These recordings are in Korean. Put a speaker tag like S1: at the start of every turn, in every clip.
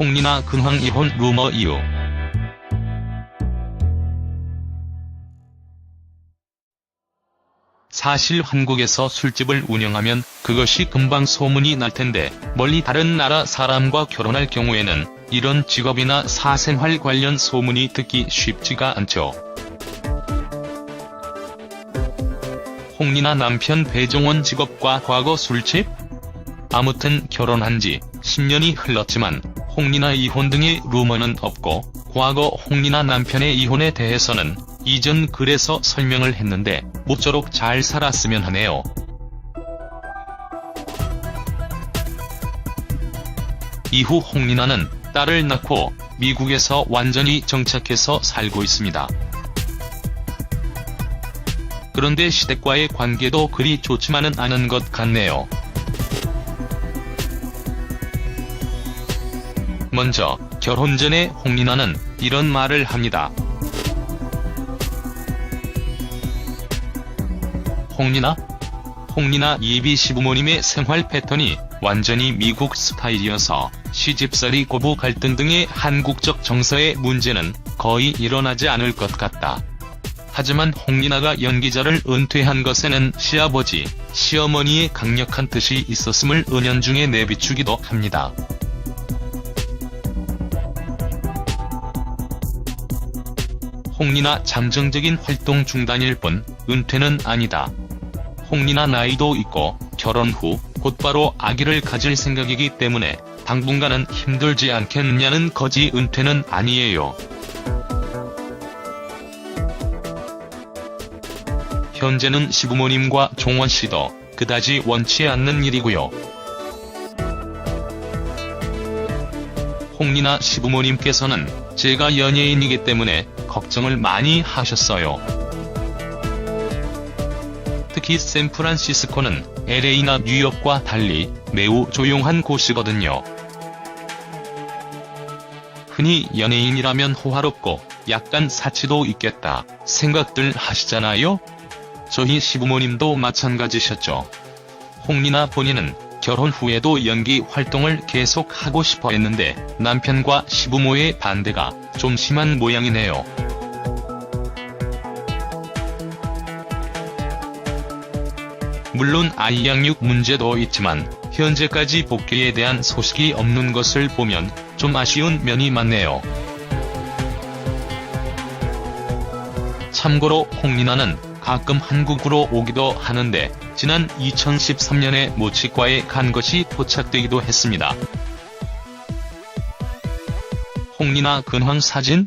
S1: 홍리나 근황 이혼 루머 이유 사실 한국에서 술집을 운영하면 그것이 금방 소문이 날 텐데 멀리 다른 나라 사람과 결혼할 경우에는 이런 직업이나 사생활 관련 소문이 듣기 쉽지가 않죠. 홍리나 남편 배종원 직업과 과거 술집? 아무튼 결혼한 지 10년이 흘렀지만 홍리나 이혼 등의 루머는 없고 과거 홍리나 남편의 이혼에 대해서는 이전 글에서 설명을 했는데 모쪼록 잘 살았으면 하네요. 이후 홍리나는 딸을 낳고 미국에서 완전히 정착해서 살고 있습니다. 그런데 시댁과의 관계도 그리 좋지만은 않은 것 같네요. 먼저 결혼 전에 홍리나는 이런 말을 합니다. 홍리나? 홍리나 예비 시부모님의 생활 패턴이 완전히 미국 스타일이어서 시집살이 고부 갈등 등의 한국적 정서의 문제는 거의 일어나지 않을 것 같다. 하지만 홍리나가 연기자를 은퇴한 것에는 시아버지, 시어머니의 강력한 뜻이 있었음을 은연중에 내비추기도 합니다. 홍리나 잠정적인 활동 중단일 뿐 은퇴는 아니다. 홍리나 나이도 있고 결혼 후 곧바로 아기를 가질 생각이기 때문에 당분간은 힘들지 않겠느냐는 거지 은퇴는 아니에요. 현재는 시부모님과 종원 씨도 그다지 원치 않는 일이고요. 홍리나 시부모님께서는 제가 연예인이기 때문에 걱정을 많이 하셨어요. 특히 샌프란시스코는 LA나 뉴욕과 달리 매우 조용한 곳이거든요. 흔히 연예인이라면 호화롭고 약간 사치도 있겠다 생각들 하시잖아요? 저희 시부모님도 마찬가지셨죠. 홍리나 본인은 결혼 후에도 연기 활동을 계속 하고 싶어 했는데 남편과 시부모의 반대가 좀 심한 모양이네요. 물론 아이 양육 문제도 있지만 현재까지 복귀에 대한 소식이 없는 것을 보면 좀 아쉬운 면이 많네요. 참고로 홍리나는 가끔 한국으로 오기도 하는데 지난 2013년에 모치과에 간 것이 포착되기도 했습니다. 홍리나 근황 사진?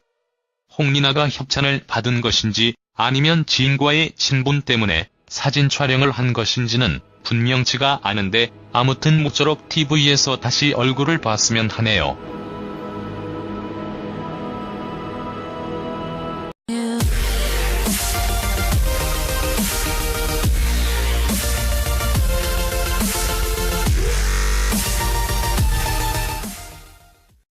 S1: 홍리나가 협찬을 받은 것인지 아니면 지인과의 친분 때문에 사진 촬영을 한 것인지는 분명치가 않은데 아무튼 모쪼록 TV에서 다시 얼굴을 봤으면 하네요.